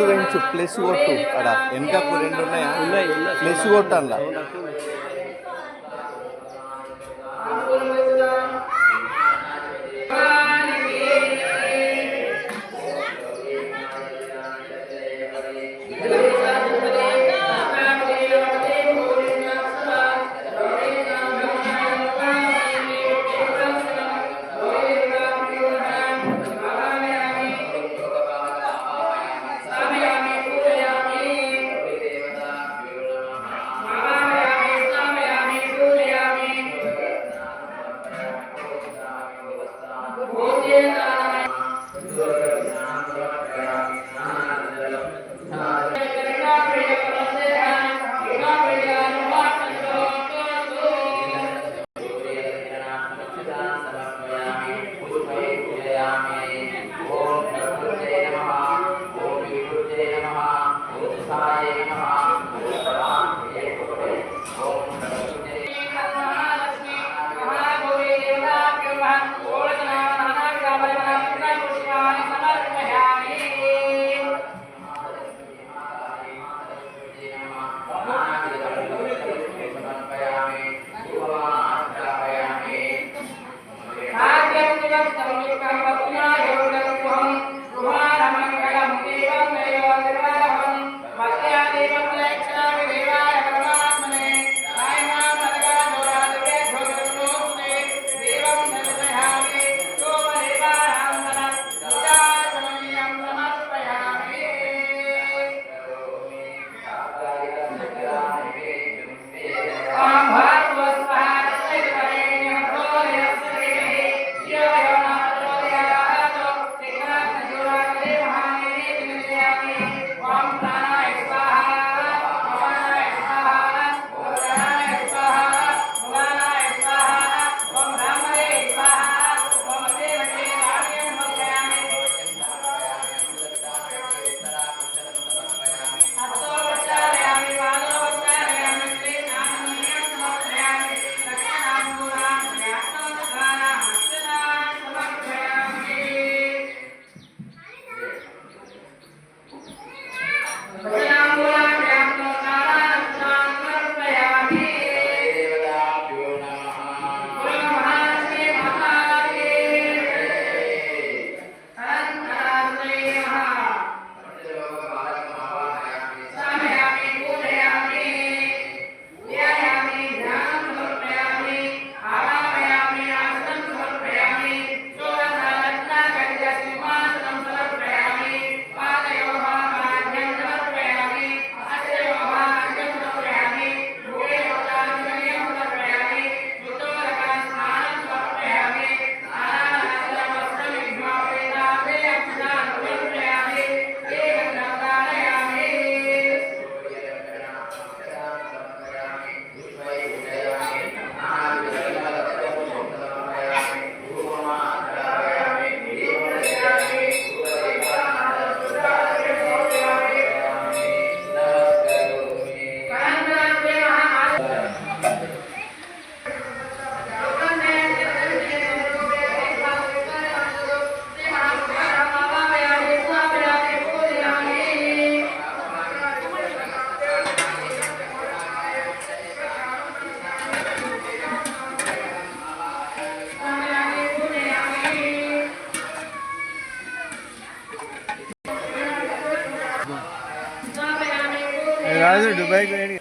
కొట్టచ్చు ప్లస్ కొట్టు అక్కడ. వెనకకు రెండు ఉన్నాయా ఉన్నాయి? ఉన్నాయి. ప్లస్ కొట్టు అందులో Gracias. Guys are Dubai any.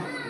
Amen.